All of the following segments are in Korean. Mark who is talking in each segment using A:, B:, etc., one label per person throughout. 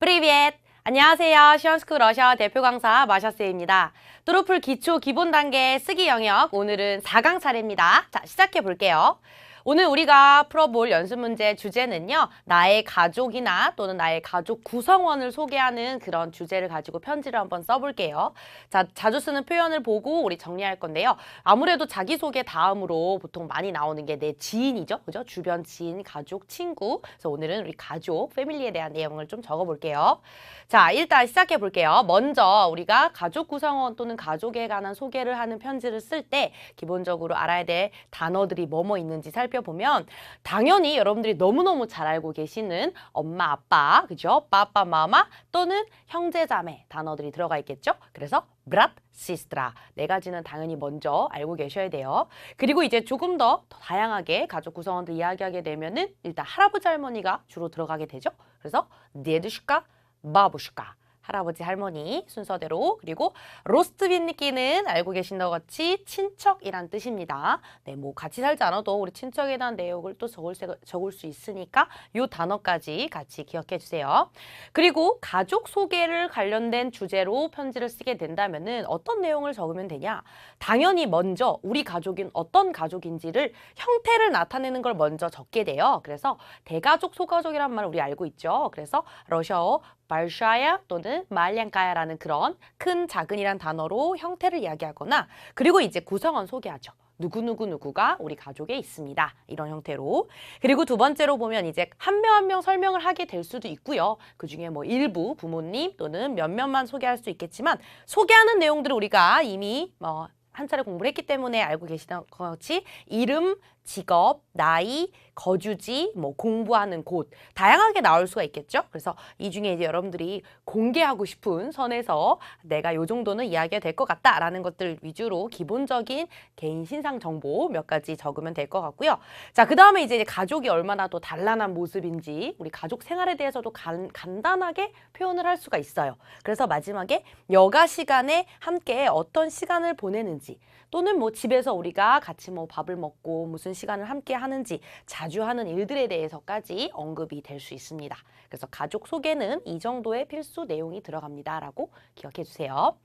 A: 프리비엣! 안녕하세요. 시원스쿨 러시아 대표 강사 마샤스입니다. 뚜루풀 기초 기본 단계 쓰기 영역 오늘은 4강 차례입니다. 자, 시작해 볼게요. 오늘 우리가 풀어볼 연습 문제 주제는요. 나의 가족이나 또는 나의 가족 구성원을 소개하는 그런 주제를 가지고 편지를 한번 써볼게요. 자, 자주 쓰는 표현을 보고 우리 정리할 건데요. 아무래도 자기소개 다음으로 보통 많이 나오는 게 내 지인이죠. 그죠? 주변 지인, 가족, 친구. 그래서 오늘은 우리 가족, 패밀리에 대한 내용을 좀 적어볼게요. 자, 일단 시작해 볼게요. 먼저 우리가 가족 구성원 또는 가족에 관한 소개를 하는 편지를 쓸 때 기본적으로 알아야 될 단어들이 뭐뭐 있는지 살펴 보면 당연히 여러분들이 너무너무 잘 알고 계시는 엄마, 아빠, 그죠? 빠빠, 마마 또는 형제, 자매 단어들이 들어가 있겠죠? 그래서 brat, sistra 네 가지는 당연히 먼저 알고 계셔야 돼요. 그리고 이제 조금 더, 더 다양하게 가족 구성원들 이야기하게 되면은 일단 할아버지 할머니가 주로 들어가게 되죠. 그래서 데드슈카 바부슈카 할아버지 할머니 순서대로 그리고 로스트 빈니끼는 알고 계신 것 같이 친척이란 뜻입니다. 네, 뭐 같이 살지 않아도 우리 친척에 대한 내용을 또 적을, 수- 적을 수 있으니까 요 단어까지 같이 기억해 주세요. 그리고 가족 소개를 관련된 주제로 편지를 쓰게 된다면 은 어떤 내용을 적으면 되냐? 당연히 먼저 우리 가족인 어떤 가족인지를 형태를 나타내는 걸 먼저 적게 돼요. 그래서 대가족, 소가족이란 말을 우리 알고 있죠. 그래서 러시아어 발샤야 또는 말량가야라는 그런 큰 작은이란 단어로 형태를 이야기하거나 그리고 이제 구성원 소개하죠. 누구누구 누구가 우리 가족에 있습니다. 이런 형태로. 그리고 두 번째로 보면 이제 한 명 한명 설명을 하게 될 수도 있고요. 그 중에 뭐 일부 부모님 또는 몇몇만 소개할 수 있겠지만 소개하는 내용들을 우리가 이미 뭐 한 차례 공부를 했기 때문에 알고 계시던 것 같이 이름, 직업, 나이, 거주지, 뭐 공부하는 곳 다양하게 나올 수가 있겠죠. 그래서 이 중에 이제 여러분들이 공개하고 싶은 선에서 내가 요 정도는 이야기가 될 것 같다라는 것들 위주로 기본적인 개인 신상 정보 몇 가지 적으면 될 것 같고요. 자, 그 다음에 이제 가족이 얼마나 또 단란한 모습인지 우리 가족 생활에 대해서도 간, 간단하게 표현을 할 수가 있어요. 그래서 마지막에 여가 시간에 함께 어떤 시간을 보내는지 또는 뭐 집에서 우리가 같이 뭐 밥을 먹고 무슨 시간을 함께 하는지 자주 하는 일들에 대해서까지 언급이 될 수 있습니다. 그래서 가족 소개는 이 정도의 필수 내용이 들어갑니다. 라고 기억해 주세요.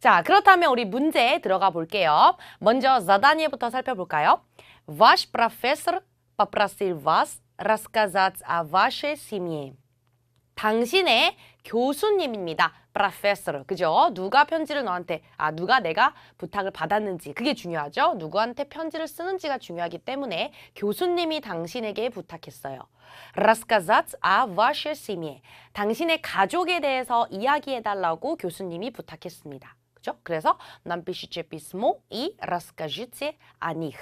A: 자, 그렇다면 우리 문제 들어가 볼게요. 먼저 자다니에부터 살펴볼까요? Ваш профессор попросил вас рассказать о вашей семье. 당신의 교수님입니다. professor. 그죠? 누가 편지를 너한테, 아, 누가 내가 부탁을 받았는지. 그게 중요하죠? 누구한테 편지를 쓰는지가 중요하기 때문에 교수님이 당신에게 부탁했어요. рассказать о вашей семье. 당신의 가족에 대해서 이야기해달라고 교수님이 부탁했습니다. 그죠? 그래서 напишите письмо и расскажите о них.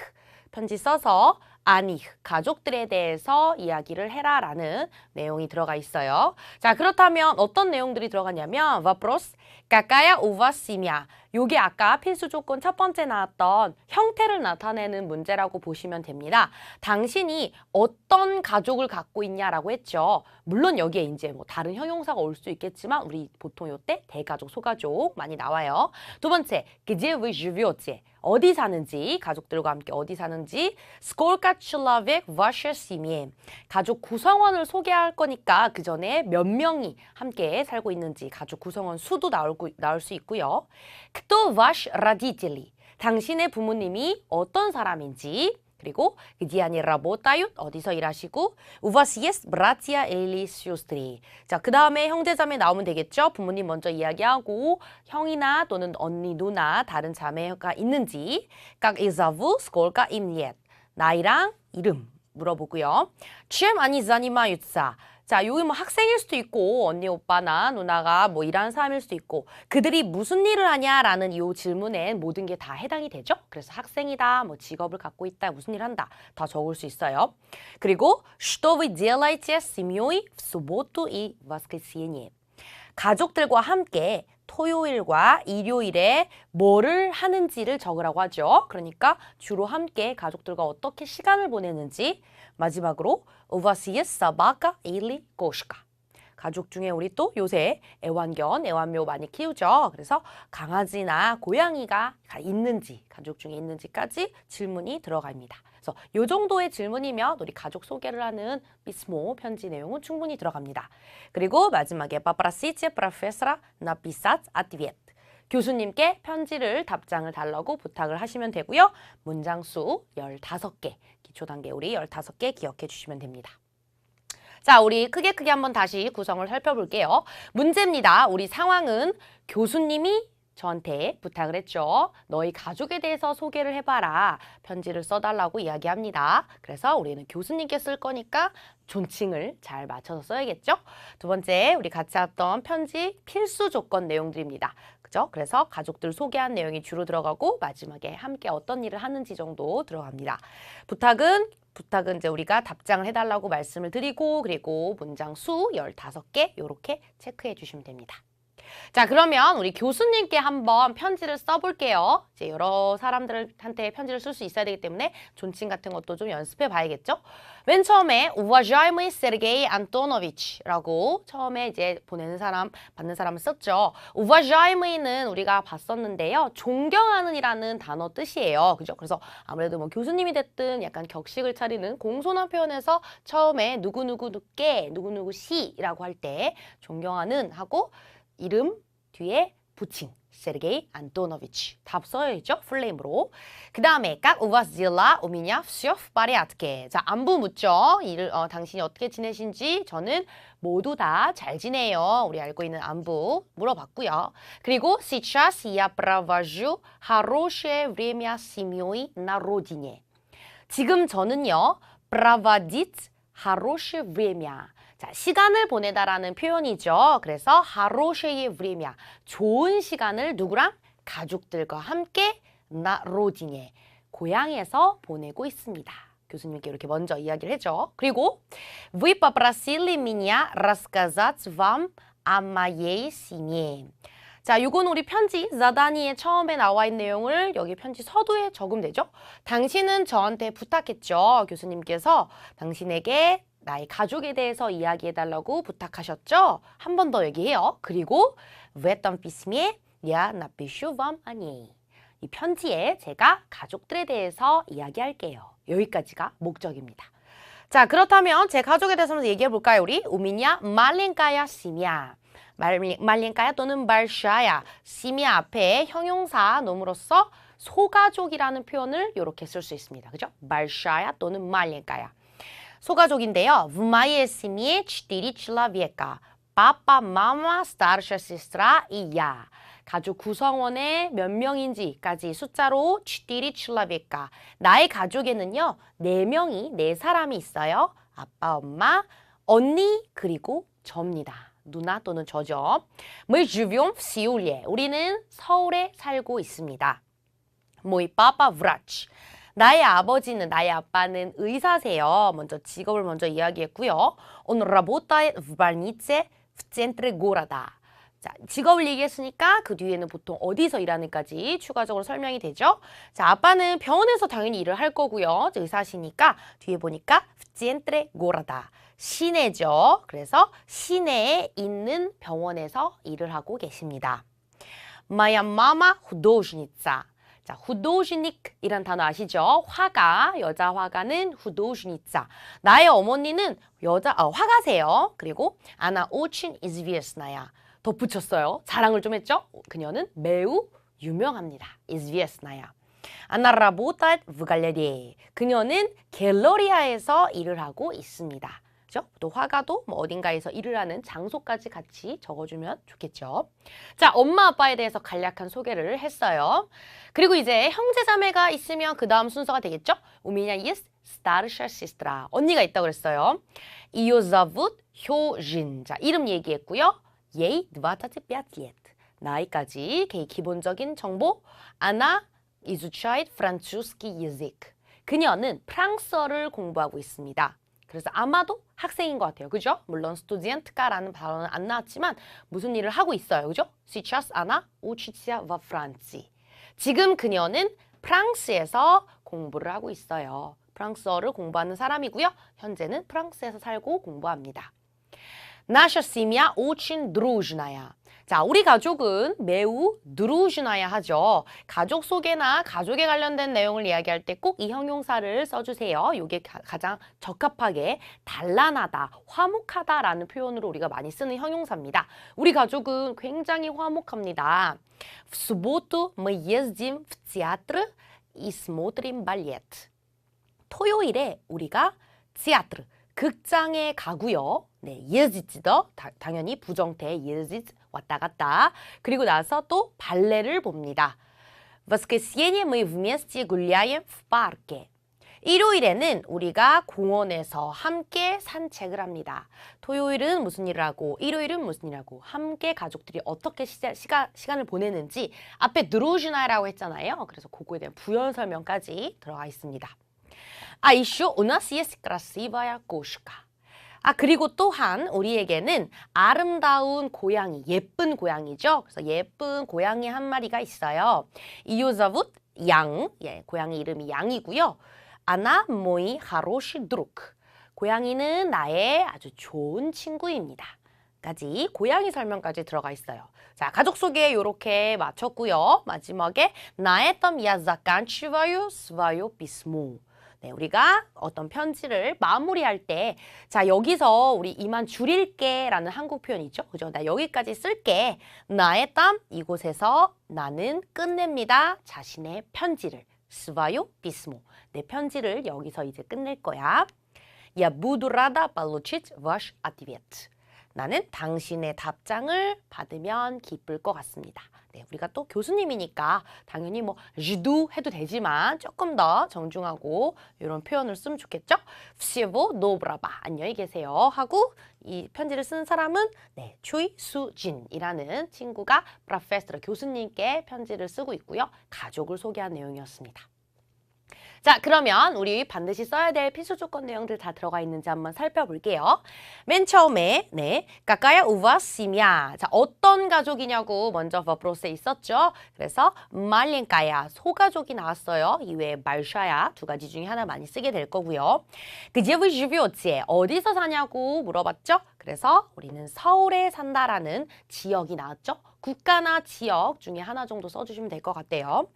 A: 편지 써서 아니 가족들에 대해서 이야기를 해라라는 내용이 들어가 있어요. 자 그렇다면 어떤 내용들이 들어가냐면 вопрос какая у вас семья? 요게 아까 필수 조건 첫 번째 나왔던 형태를 나타내는 문제라고 보시면 됩니다. 당신이 어떤 가족을 갖고 있냐라고 했죠. 물론 여기에 이제 뭐 다른 형용사가 올 수 있겠지만 우리 보통 요때 대가족, 소가족 많이 나와요. 두 번째, где вы живете? 어디 사는지, 가족들과 함께 어디 사는지, сколько человек в вашей семье? 가족 구성원을 소개할 거니까 그 전에 몇 명이 함께 살고 있는지 가족 구성원 수도 나올, 구- 나올 수 있고요. кто ваш родители? 당신의 부모님이 어떤 사람인지, 그리고 где они работают? 어디서 일하시고 у вас есть братья или сестры? 자, 그 다음에 형제자매 나오면 되겠죠? 부모님 먼저 이야기하고 형이나 또는 언니, 누나, 다른 자매가 있는지 как их зовут? сколько им лет? 나이랑 이름 물어보고요. чем они занимаются? 자, 여기 뭐 학생일 수도 있고 언니, 오빠나 누나가 뭐 일하는 사람일 수도 있고 그들이 무슨 일을 하냐라는 이 질문엔 모든 게 다 해당이 되죠. 그래서 학생이다, 뭐 직업을 갖고 있다, 무슨 일 한다 다 적을 수 있어요. 그리고 что вы делаете с семьей в субботу и воскресенье? 가족들과 함께 토요일과 일요일에 뭐를 하는지를 적으라고 하죠. 그러니까 주로 함께 가족들과 어떻게 시간을 보내는지 마지막으로 가족 중에 우리 또 요새 애완견, 애완묘 많이 키우죠. 그래서 강아지나 고양이가 있는지 가족 중에 있는지까지 질문이 들어갑니다. 그래서 이 정도의 질문이면 우리 가족 소개를 하는 미스모 편지 내용은 충분히 들어갑니다. 그리고 마지막에 paprasicie profesora 교수님께 편지를 답장을 달라고 부탁을 하시면 되고요. 문장 수 열다섯 개 기초 단계 우리 열다섯 개 기억해 주시면 됩니다. 자, 우리 크게 크게 한번 다시 구성을 살펴볼게요. 문제입니다. 우리 상황은 교수님이 저한테 부탁을 했죠. 너희 가족에 대해서 소개를 해봐라. 편지를 써달라고 이야기합니다. 그래서 우리는 교수님께 쓸 거니까 존칭을 잘 맞춰서 써야겠죠. 두 번째, 우리 같이 했던 편지 필수 조건 내용들입니다. 그죠? 그래서 가족들 소개한 내용이 주로 들어가고 마지막에 함께 어떤 일을 하는지 정도 들어갑니다. 부탁은 부탁은 이제 우리가 답장을 해달라고 말씀을 드리고 그리고 문장 수 15개 이렇게 체크해 주시면 됩니다. 자, 그러면 우리 교수님께 한번 편지를 써볼게요. 이제 여러 사람들한테 편지를 쓸 수 있어야 되기 때문에 존칭 같은 것도 좀 연습해 봐야겠죠? 맨 처음에 우와자이무이 세르게이 안토노비치라고 처음에 이제 보내는 사람, 받는 사람을 썼죠. 우와자이무이는 우리가 봤었는데요. 존경하는이라는 단어 뜻이에요. 그죠? 그래서 아무래도 뭐 교수님이 됐든 약간 격식을 차리는 공손한 표현에서 처음에 누구누구 누께, 누구누구 시라고 할 때 존경하는 하고 이름 뒤에 붙인 세르게이 안토노비치 답 써야죠 플레임으로 그 다음에 깍 우바스질라 오미냐 슈프 바리아트게 자 안부 묻죠 이를 어, 당신이 어떻게 지내신지 저는 모두 다 잘 지내요 우리 알고 있는 안부 물어봤고요 그리고 сейчас я провожу хорошее время с семьей на родине 지금 저는요 проводить хорошее время 자, 시간을 보내다라는 표현이죠. 그래서 하로쉐의 브레미아 좋은 시간을 누구랑 가족들과 함께 나 로디네 고향에서 보내고 있습니다. 교수님께 이렇게 먼저 이야기를 해줘. 그리고 вы попросили меня рассказать вам о моей семье. 자, 요건 우리 편지 자다니의 처음에 나와 있는 내용을 여기 편지 서두에 적으면 되죠. 당신은 저한테 부탁했죠. 교수님께서 당신에게 나의 가족에 대해서 이야기해달라고 부탁하셨죠? 한 번 더 얘기해요. 그리고 왜 덤피스미에 야 나피슈 범 아니 이 편지에 제가 가족들에 대해서 이야기할게요. 여기까지가 목적입니다. 자 그렇다면 제 가족에 대해서 얘기해 볼까요? 우리 우민야 말린가야 시미야 말린가야 또는 말샤야 시미야 앞에 형용사 놈으로써 소가족이라는 표현을 이렇게 쓸 수 있습니다. 그죠? 말샤야 또는 말린가야 소가족인데요. В моей семье четыре человека. Папа, мама, старшая сестра и я. 가족 구성원에 몇 명인지까지 숫자로 четыре человека. 나의 가족에는요. 네 명이 네 사람이 있어요. 아빠, 엄마, 언니 그리고 저입니다. 누나 또는 저죠. Мы живем в Сеуле. 우리는 서울에 살고 있습니다. Мой папа врач. 나의 아버지는 나의 아빠는 의사세요. 먼저 직업을 먼저 이야기했고요. Он работает в больнице в центре города. 자, 직업을 얘기했으니까 그 뒤에는 보통 어디서 일하는까지 추가적으로 설명이 되죠. 자, 아빠는 병원에서 당연히 일을 할 거고요. 의사시니까 뒤에 보니까 в центре города. 시내죠. 그래서 시내에 있는 병원에서 일을 하고 계십니다. Моя мама художница. 자, 후도시닉이란 단어 아시죠? 화가, 여자 화가는 후도시니ца. 나의 어머니는 여자, 어, 화가세요. 그리고 아나 오친 이즈비에스나야. 덧붙였어요. 자랑을 좀 했죠? 그녀는 매우 유명합니다. 이즈비에스나야. 아나 라보타 브갈레리. 그녀는 갤러리아에서 일을 하고 있습니다. 그죠? 또 화가도 뭐 어딘가에서 일을 하는 장소까지 같이 적어주면 좋겠죠. 자, 엄마 아빠에 대해서 간략한 소개를 했어요. 그리고 이제 형제 자매가 있으면 그 다음 순서가 되겠죠? 우미냐 is старшая сестра. 언니가 있다고 그랬어요. Ее зовут 효진. 자, 이름 얘기했고요. Ей 25 лет. 나이까지 기본적인 정보. Она изучает французский язык. 그녀는 프랑스어를 공부하고 있습니다. 그래서 아마도 학생인 것 같아요. 그죠? 물론 스튜디언트가라는 발언은 안 나왔지만 무슨 일을 하고 있어요. 그죠? Сейчас она учится во Франции. 지금 그녀는 프랑스에서 공부를 하고 있어요. 프랑스어를 공부하는 사람이고요. 현재는 프랑스에서 살고 공부합니다. Наша семья очень дружная. 자, 우리 가족은 매우 누루시나야 하죠. 가족 소개나 가족에 관련된 내용을 이야기할 때 꼭 이 형용사를 써주세요. 이게 가장 적합하게 단란하다, 화목하다라는 표현으로 우리가 많이 쓰는 형용사입니다. 우리 가족은 굉장히 화목합니다. В субботу мы ездим в театр и смотрим балет. 토요일에 우리가 театр, 극장에 가고요. 네, 예지지더 당연히 부정태 예지지 왔다 갔다. 그리고 나서 또 발레를 봅니다. В воскресенье мы вместе гуляем в парке. 일요일에는 우리가 공원에서 함께 산책을 합니다. 토요일은 무슨 일을 하고 일요일은 무슨 일을 하고 함께 가족들이 어떻게 시자, 시가, 시간을 보내는지 앞에 드로즈나라고 했잖아요. 그래서 그거에 대한 부연 설명까지 들어가 있습니다. А еще у нас есть красивая кошка. 아, 그리고 또한 우리에게는 아름다운 고양이, 예쁜 고양이죠. 그래서 예쁜 고양이 한 마리가 있어요. 이유자붓 양, 예, 고양이 이름이 양이고요. 아나 모이 하로시 드루크. 고양이는 나의 아주 좋은 친구입니다. 까지 고양이 설명까지 들어가 있어요. 자, 가족 소개 이렇게 마쳤고요. 마지막에 나의 땀 야자간 치와요 스와요 비스모. 네, 우리가 어떤 편지를 마무리할 때, 자, 여기서 우리 이만 줄일게 라는 한국 표현 이죠 그죠? 나 여기까지 쓸게. 나의 땀, 이곳에서 나는 끝냅니다. 자신의 편지를. 스와요 비스모. 내 편지를 여기서 이제 끝낼 거야. Я буду рада получить ваш ответ. 나는 당신의 답장을 받으면 기쁠 것 같습니다. 네, 우리가 또 교수님이니까 당연히 뭐 주도 해도 되지만 조금 더 정중하고 이런 표현을 쓰면 좋겠죠? всего доброго 안녕히 계세요 하고 이 편지를 쓴 사람은 네, 추이수진이라는 친구가 프로페서 교수님께 편지를 쓰고 있고요. 가족을 소개한 내용이었습니다. 자, 그러면 우리 반드시 써야 될 필수 조건 내용들 다 들어가 있는지 한번 살펴볼게요. 맨 처음에 네, 까까야 우바시미야. 자, 어떤 가족이냐고 먼저 버프로스에 있었죠. 그래서 말린까야 소가족이 나왔어요. 이외에 말샤야 두 가지 중에 하나 많이 쓰게 될 거고요. 그제브 주비오치에 어디서 사냐고 물어봤죠. 그래서 우리는 서울에 산다라는 지역이 나왔죠. 국가나 지역 중에 하나 정도 써주시면 될 것 같아요.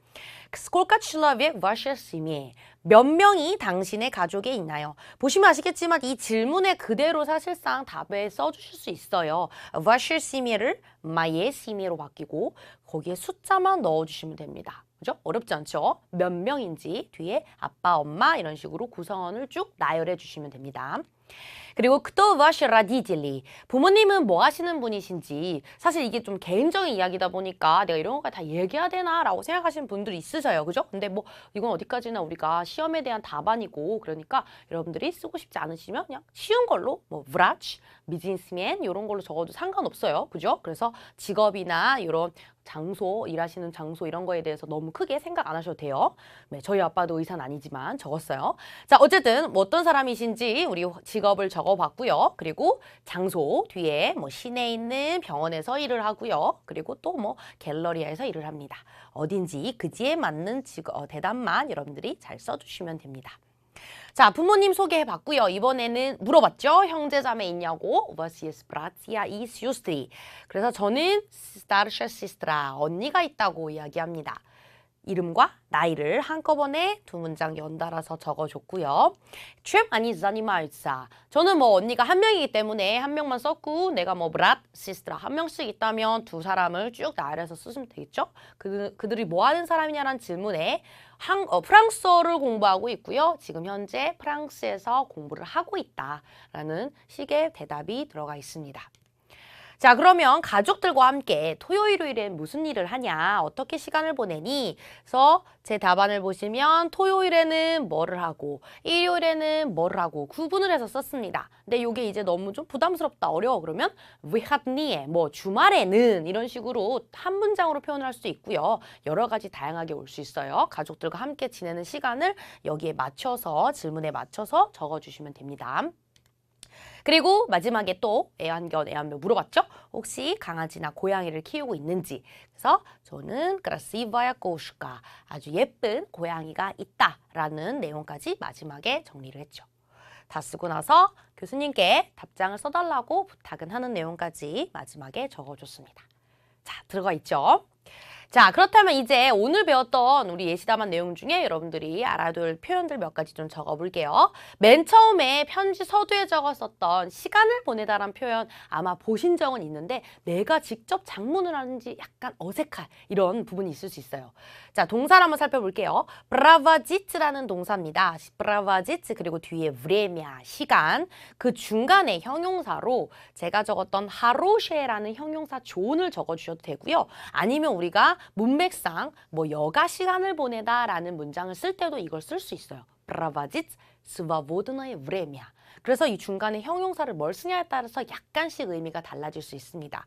A: 스콜카 칠러비의 ваша семья. 몇 명이 당신의 가족에 있나요? 보시면 아시겠지만 이 질문에 그대로 사실상 답을 써주실 수 있어요. ваша семья를 моей семья로 바뀌고 거기에 숫자만 넣어주시면 됩니다. 그죠? 어렵지 않죠? 몇 명인지 뒤에 아빠, 엄마 이런 식으로 구성원을 쭉 나열해 주시면 됩니다. 그리고 кто ваши родители? 부모님은 뭐 하시는 분이신지 사실 이게 좀 개인적인 이야기다 보니까 내가 이런 거 다 얘기해야 되나라고 생각하시는 분들이 있으셔요. 그죠? 근데 뭐 이건 어디까지나 우리가 시험에 대한 답안이고 그러니까 여러분들이 쓰고 싶지 않으시면 그냥 쉬운 걸로 뭐 브라치, 비즈니스맨 이런 걸로 적어도 상관없어요. 그죠? 그래서 직업이나 이런 장소, 일하시는 장소 이런 거에 대해서 너무 크게 생각 안 하셔도 돼요. 네, 저희 아빠도 의사는 아니지만 적었어요. 자, 어쨌든 뭐 어떤 사람이신지 우리 직업을 적어 봤고요. 그리고 장소 뒤에 뭐 시내에 있는 병원에서 일을 하고요. 그리고 또 뭐 갤러리아에서 일을 합니다. 어딘지 그지에 맞는 직업, 어, 대답만 여러분들이 잘 써주시면 됩니다. 자, 부모님 소개해 봤고요. 이번에는 물어봤죠. 형제자매 있냐고. Was jest bracia i siostry. 그래서 저는 starsha sister, 언니가 있다고 이야기합니다. 이름과 나이를 한꺼번에 두 문장 연달아서 적어줬고요. 취업 아니 자니마일사. 저는 뭐 언니가 한 명이기 때문에 한 명만 썼고 내가 뭐 브랏, 시스트라 한 명씩 있다면 두 사람을 쭉 나열해서 쓰시면 되겠죠? 그, 그들이 뭐 하는 사람이냐라는 질문에 한, 어, 프랑스어를 공부하고 있고요. 지금 현재 프랑스에서 공부를 하고 있다라는 식의 대답이 들어가 있습니다. 자, 그러면 가족들과 함께 토요일, 일요일엔 무슨 일을 하냐, 어떻게 시간을 보내니? 그래서 제 답안을 보시면 토요일에는 뭐를 하고, 일요일에는 뭐를 하고 구분을 해서 썼습니다. 근데 이게 이제 너무 좀 부담스럽다, 어려워. 그러면 위핫니에, 뭐 주말에는 이런 식으로 한 문장으로 표현을 할수 있고요. 여러 가지 다양하게 올 수 있어요. 가족들과 함께 지내는 시간을 여기에 맞춰서 질문에 맞춰서 적어주시면 됩니다. 그리고 마지막에 또 애완견, 애완묘 물어봤죠? 혹시 강아지나 고양이를 키우고 있는지. 그래서 저는 크라시바야 꼬슈가 아주 예쁜 고양이가 있다라는 내용까지 마지막에 정리를 했죠. 다 쓰고 나서 교수님께 답장을 써달라고 부탁은 하는 내용까지 마지막에 적어줬습니다. 자, 들어가 있죠? 자, 그렇다면 이제 오늘 배웠던 우리 예시담한 내용 중에 여러분들이 알아둘 표현들 몇 가지 좀 적어볼게요. 맨 처음에 편지 서두에 적었었던 시간을 보내다란 표현 아마 보신 적은 있는데 내가 직접 장문을 하는지 약간 어색할 이런 부분이 있을 수 있어요. 자, 동사를 한번 살펴볼게요. 브라바지츠라는 동사입니다. 브라바지츠 그리고 뒤에 브레미아 시간 그 중간에 형용사로 제가 적었던 하로쉐라는 형용사 조언을 적어주셔도 되고요. 아니면 우리가 문맥상 뭐 여가 시간을 보내다라는 문장을 쓸 때도 이걸 쓸 수 있어요. 브라바지츠 스바보드나의 브레미아. 그래서 이 중간에 형용사를 뭘 쓰냐에 따라서 약간씩 의미가 달라질 수 있습니다.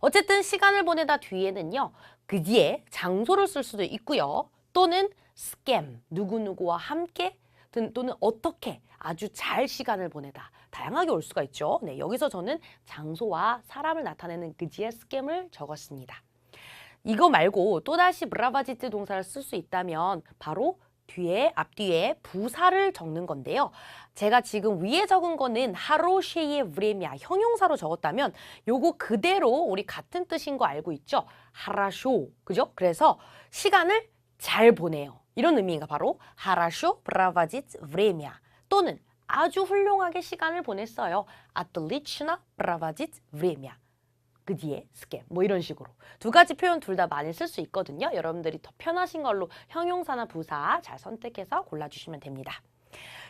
A: 어쨌든 시간을 보내다 뒤에는요. 그 뒤에 장소를 쓸 수도 있고요. 또는 스캠, 누구누구와 함께 든- 또는 어떻게 아주 잘 시간을 보내다. 다양하게 올 수가 있죠. 네, 여기서 저는 장소와 사람을 나타내는 그 뒤에 스캠을 적었습니다. 이거 말고 또다시 브라바지트 동사를 쓸 수 있다면 바로 뒤에 앞뒤에 부사를 적는 건데요. 제가 지금 위에 적은 거는 하로쉐의 브레미아 형용사로 적었다면 요거 그대로 우리 같은 뜻인 거 알고 있죠? 하라쇼. 그죠? 그래서 시간을 잘 보내요. 이런 의미가 바로 하라쇼 브라바지트 브레미아 또는 아주 훌륭하게 시간을 보냈어요. 아틀리치나 브라바지트 브레미아. 그 뒤에 스캠 뭐 이런 식으로 두 가지 표현 둘 다 많이 쓸 수 있거든요. 여러분들이 더 편하신 걸로 형용사나 부사 잘 선택해서 골라주시면 됩니다.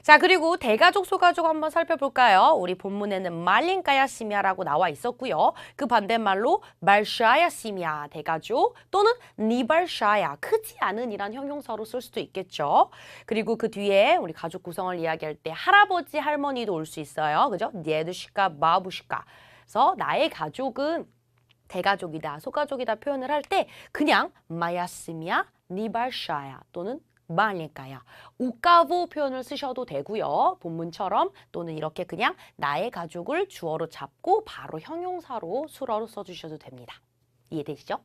A: 자 그리고 대가족 소가족 한번 살펴볼까요? 우리 본문에는 말린까야 시미아라고 나와 있었고요. 그 반대말로 말샤야 시미아 대가족 또는 니발샤야 크지 않은 이란 형용사로 쓸 수도 있겠죠. 그리고 그 뒤에 우리 가족 구성을 이야기할 때 할아버지 할머니도 올 수 있어요. 그죠? 니에드시카 마부시카 그래서 나의 가족은 대가족이다, 소가족이다 표현을 할 때 그냥 마야스미야, 니발샤야 또는 말릴까야 우까보 표현을 쓰셔도 되고요. 본문처럼 또는 이렇게 그냥 나의 가족을 주어로 잡고 바로 형용사로 수어로 써주셔도 됩니다. 이해되시죠?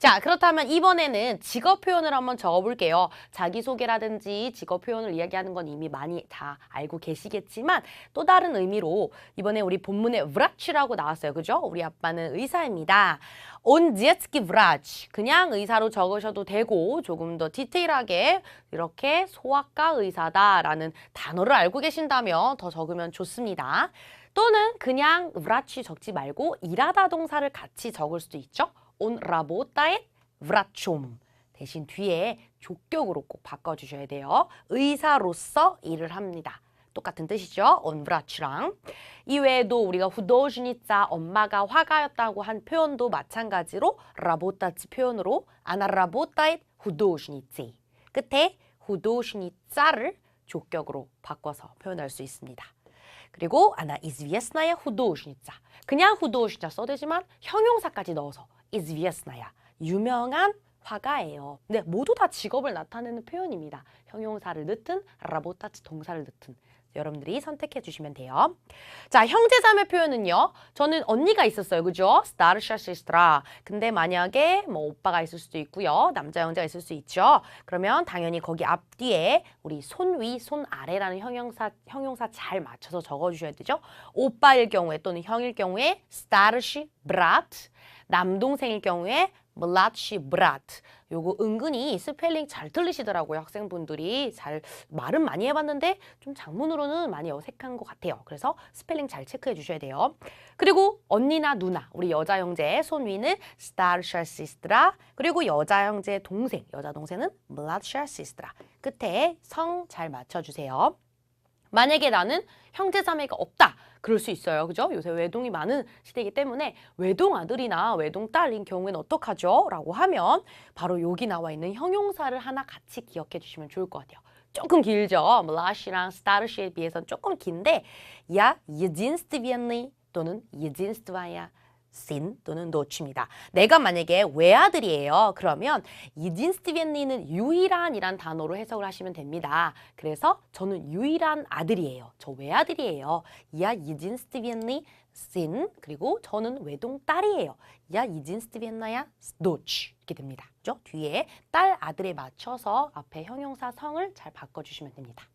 A: 자, 그렇다면 이번에는 직업 표현을 한번 적어볼게요. 자기소개라든지 직업 표현을 이야기하는 건 이미 많이 다 알고 계시겠지만 또 다른 의미로 이번에 우리 본문에 브라치라고 나왔어요. 그죠? 우리 아빠는 의사입니다. 온 디에츠키 브라치. 그냥 의사로 적으셔도 되고 조금 더 디테일하게 이렇게 소아과 의사다라는 단어를 알고 계신다면 더 적으면 좋습니다. 또는 그냥 브라치 적지 말고 일하다 동사를 같이 적을 수도 있죠. 온 라보타의 브라촘 대신 뒤에 조격으로 꼭 바꿔주셔야 돼요. 의사로서 일을 합니다. 똑같은 뜻이죠. 온 브라치랑 이외에도 우리가 후도시니짜 엄마가 화가였다고 한 표현도 마찬가지로 라보타치 표현으로 아나라보타의 후도시니치 끝에 후도시니짜를 조격으로 바꿔서 표현할 수 있습니다. 그리고 아나 이즈비에스나의 후도시니짜 그냥 후도시니짜 써되지만 형용사까지 넣어서 이즈비에스나야 유명한 화가예요. 근데 모두 다 직업을 나타내는 표현입니다. 형용사를 넣든 라보타츠 동사를 넣든 여러분들이 선택해 주시면 돼요. 자, 형제자매 표현은요. 저는 언니가 있었어요. 그죠? 스타르샤 시스트라. 근데 만약에 뭐 오빠가 있을 수도 있고요. 남자 형제가 있을 수 있죠. 그러면 당연히 거기 앞뒤에 우리 손 위, 손 아래라는 형용사 형용사 잘 맞춰서 적어 주셔야 되죠. 오빠일 경우에 또는 형일 경우에 스타르시 브라트. 남동생일 경우에 Malachi Brat. 요거 은근히 스펠링 잘 틀리시더라고요. 학생분들이 잘 말은 많이 해봤는데 좀 장문으로는 많이 어색한 것 같아요. 그래서 스펠링 잘 체크해 주셔야 돼요. 그리고 언니나 누나, 우리 여자 형제의 손위는 Starshar Sistra. 그리고 여자 형제 동생, 여자 동생은 Malachar Sistra. 끝에 성 잘 맞춰주세요. 만약에 나는 형제 자매가 없다. 그럴 수 있어요. 그죠? 요새 외동이 많은 시대이기 때문에 외동 아들이나 외동 딸인 경우에는 어떡하죠? 라고 하면 바로 여기 나와 있는 형용사를 하나 같이 기억해 주시면 좋을 것 같아요. 조금 길죠? 라시랑 스타르시에 비해서는 조금 긴데 야 единственный 또는 единственная 신 또는 노치입니다. 내가 만약에 외아들이에요. 그러면 이딘스티벤리는 유일한이란 단어로 해석을 하시면 됩니다. 그래서 저는 유일한 아들이에요. 저 외아들이에요. 이야 이딘스티벤리 신 그리고 저는 외동딸이에요. 이야 이딘스티벤나야 노치 이렇게 됩니다. 그죠? 뒤에 딸 아들에 맞춰서 앞에 형용사 성을 잘 바꿔주시면 됩니다.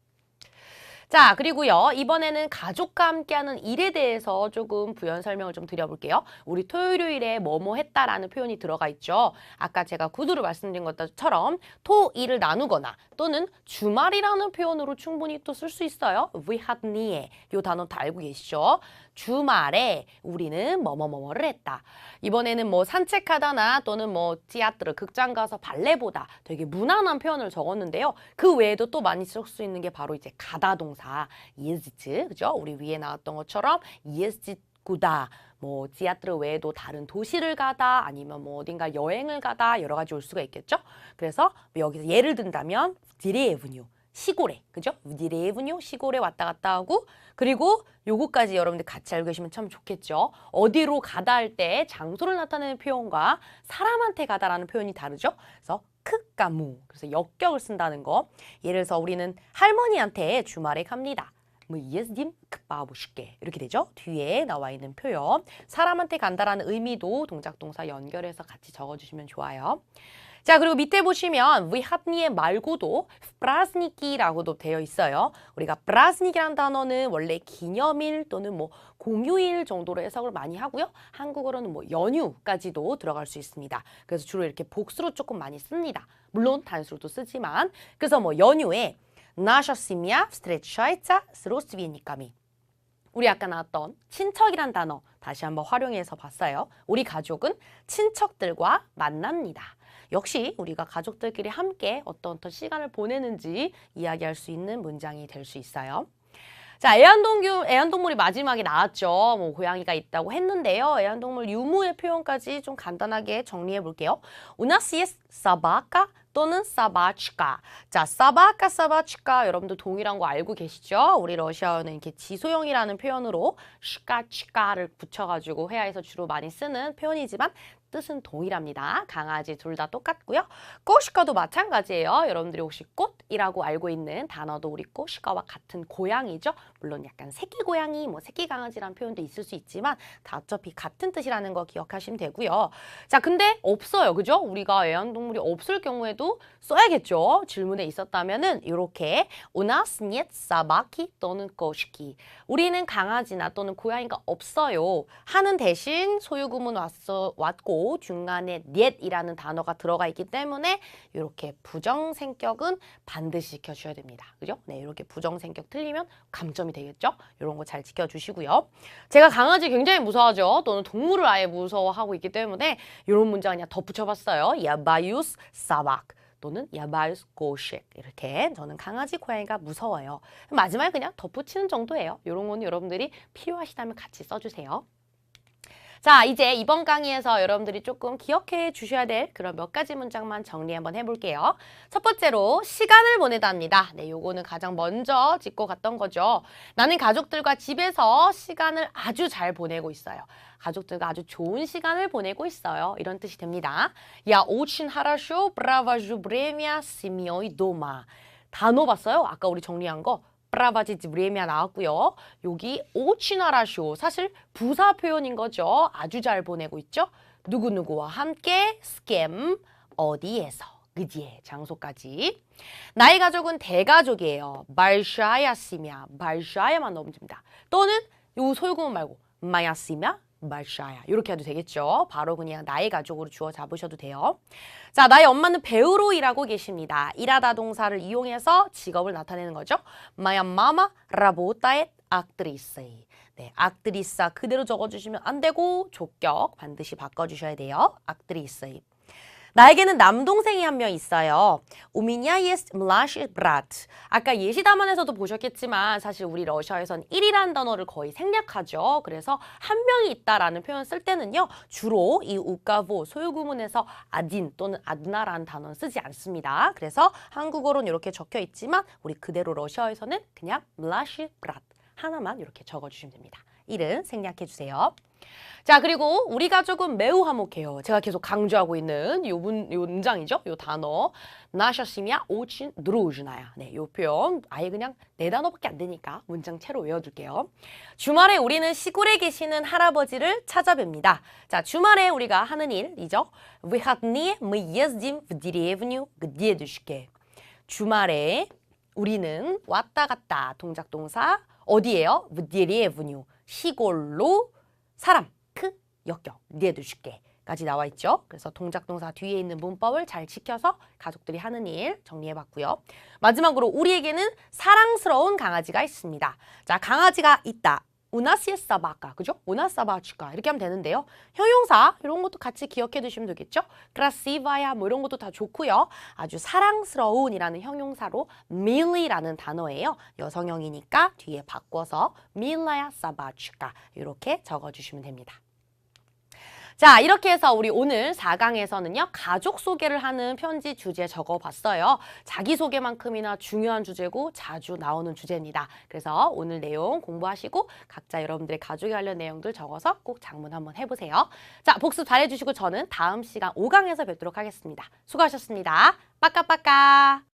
A: 자, 그리고요. 이번에는 가족과 함께하는 일에 대해서 조금 부연 설명을 좀 드려볼게요. 우리 토요일에 뭐뭐 했다라는 표현이 들어가 있죠. 아까 제가 구두로 말씀드린 것처럼 토 일을 나누거나 또는 주말이라는 표현으로 충분히 또 쓸 수 있어요. We had nie. 요 단어 다 알고 계시죠? 주말에 우리는 뭐뭐뭐뭐를 했다. 이번에는 뭐 산책하다나 또는 뭐 티아트르 극장 가서 발레 보다 되게 무난한 표현을 적었는데요. 그 외에도 또 많이 쓸 수 있는 게 바로 이제 가다 동사 예즈트 그죠? 우리 위에 나왔던 것처럼 예즈구다. 뭐 티아트르 외에도 다른 도시를 가다 아니면 뭐 어딘가 여행을 가다 여러 가지 올 수가 있겠죠. 그래서 여기서 예를 든다면 디레브뉴 시골에 그죠? 디레브뉴 시골에 왔다 갔다 하고 그리고 요거까지 여러분들 같이 알고 계시면 참 좋겠죠. 어디로 가다 할 때 장소를 나타내는 표현과 사람한테 가다라는 표현이 다르죠. 그래서 크까무 그래서 역격을 쓴다는 거. 예를 들어서 우리는 할머니한테 주말에 갑니다. 뭐 예스님 급바보실게 이렇게 되죠. 뒤에 나와 있는 표현 사람한테 간다라는 의미도 동작 동사 연결해서 같이 적어주시면 좋아요. 자 그리고 밑에 보시면 위합니에 말고도 프라스니키라고도 되어 있어요. 우리가 프라스닉이라는 단어는 원래 기념일 또는 뭐 공휴일 정도로 해석을 많이 하고요. 한국어로는 뭐 연휴까지도 들어갈 수 있습니다. 그래서 주로 이렇게 복수로 조금 많이 씁니다. 물론 단수로도 쓰지만 그래서 뭐 연휴에 Наша семья встречается с родственниками. 우리 아까 나왔던 친척이란 단어 다시 한번 활용해서 봤어요. 우리 가족은 친척들과 만납니다. 역시 우리가 가족들끼리 함께 어떤 어떤 시간을 보내는지 이야기할 수 있는 문장이 될 수 있어요. 자, 애완동물, 애완동물이 마지막에 나왔죠. 뭐, 고양이가 있다고 했는데요. 애완동물 유무의 표현까지 좀 간단하게 정리해 볼게요. 우나시의 사바카 또는 사바치카. 자, 사바카, 사바치카 여러분들 동일한 거 알고 계시죠? 우리 러시아어는 이렇게 지소형이라는 표현으로 시카치카를 붙여가지고 회화에서 주로 많이 쓰는 표현이지만 뜻은 동일합니다. 강아지 둘 다 똑같고요. 꼬시카도 마찬가지예요. 여러분들이 혹시 꽃이라고 알고 있는 단어도 우리 꼬시카와 같은 고양이죠. 물론 약간 새끼 고양이, 뭐 새끼 강아지라는 표현도 있을 수 있지만 다 어차피 같은 뜻이라는 거 기억하시면 되고요. 자, 근데 없어요. 그죠? 우리가 애완동물이 없을 경우에도 써야겠죠. 질문에 있었다면은 이렇게 우나스 니엣 사마키 또는 꼬시키 우리는 강아지나 또는 고양이가 없어요. 하는 대신 소유구문 왔어, 왔고 중간에 net이라는 단어가 들어가 있기 때문에 이렇게 부정 생격은 반드시 지켜줘야 됩니다. 그죠? 네, 이렇게 부정 생격 틀리면 감점이 되겠죠? 이런 거 잘 지켜주시고요. 제가 강아지 굉장히 무서워하죠. 또는 동물을 아예 무서워하고 있기 때문에 이런 문장 그냥 덧붙여봤어요. 야바유스 사박. 또는 야바유스 고식 이렇게 저는 강아지 고양이가 무서워요. 마지막에 그냥 덧붙이는 정도예요. 이런 거는 여러분들이 필요하시다면 같이 써주세요. 자, 이제 이번 강의에서 여러분들이 조금 기억해 주셔야 될 그런 몇 가지 문장만 정리 한번 해볼게요. 첫 번째로 시간을 보내답니다 네, 요거는 가장 먼저 짚고 갔던 거죠. 나는 가족들과 집에서 시간을 아주 잘 보내고 있어요. 가족들과 아주 좋은 시간을 보내고 있어요. 이런 뜻이 됩니다. 야, 오친 하라쇼 브라바주 브레미아 시미오이 도마. 단어 봤어요? 아까 우리 정리한 거. 브라바지지 브레미아 나왔고요. 여기 오치나라쇼 사실 부사 표현인 거죠. 아주 잘 보내고 있죠. 누구누구와 함께 스캠 어디에서 그지의 장소까지. 나의 가족은 대가족이에요. 발샤야만 넣으면 됩니다. 또는 요 소유구문 말고 마야시며 말샤야 이렇게 해도 되겠죠. 바로 그냥 나의 가족으로 주어 잡으셔도 돼요. 자, 나의 엄마는 배우로 일하고 계십니다. 일하다 동사를 이용해서 직업을 나타내는 거죠. My mama rabota et actrice. 네, actrice 그대로 적어주시면 안 되고 조격 반드시 바꿔주셔야 돼요. actrice. 나에게는 남동생이 한 명 있어요. У меня есть младший брат. 아까 예시 담안에서도 보셨겠지만 사실 우리 러시아에선 1이라는 단어를 거의 생략하죠. 그래서 한 명이 있다라는 표현 쓸 때는요. 주로 이 우가보 소유구문에서 아딘 또는 아드나라는 단어는 쓰지 않습니다. 그래서 한국어로는 이렇게 적혀 있지만 우리 그대로 러시아에서는 그냥 mладший брат 하나만 이렇게 적어주시면 됩니다. 1은 생략해 주세요. 자, 그리고 우리 가족은 매우 화목해요. 제가 계속 강조하고 있는 요, 문, 요 문장이죠. 요 단어. 나샤 семья очень дружная. 네, 요 표현 아예 그냥 네 단어밖에 안 되니까 문장 채로 외워둘게요. 주말에 우리는 시골에 계시는 할아버지를 찾아뵙니다. 자, 주말에 우리가 하는 일이죠. выходные мы ездим в деревню к дедушке. 주말에 우리는 왔다 갔다 동작 동사 어디예요? в деревню 시골로 사람 크 역격 리에도 쉽게 까지 나와 있죠. 그래서 동작 동사 뒤에 있는 문법을 잘 지켜서 가족들이 하는 일 정리해 봤고요. 마지막으로 우리에게는 사랑스러운 강아지가 있습니다. 자, 강아지가 있다. 우나시에사 바까 그죠? 우나사바치카 이렇게 하면 되는데요. 형용사 이런 것도 같이 기억해 두시면 되겠죠? 크라시바야 뭐 이런 것도 다 좋고요. 아주 사랑스러운이라는 형용사로 밀리라는 단어예요. 여성형이니까 뒤에 바꿔서 밀라야 사바치카 이렇게 적어주시면 됩니다. 자, 이렇게 해서 우리 오늘 4강에서는요, 가족 소개를 하는 편지 주제 적어봤어요. 자기소개만큼이나 중요한 주제고 자주 나오는 주제입니다. 그래서 오늘 내용 공부하시고 각자 여러분들의 가족에 관련 내용들 적어서 꼭 장문 한번 해보세요. 자, 복습 잘해주시고 저는 다음 시간 5강에서 뵙도록 하겠습니다. 수고하셨습니다. 빠까빠까.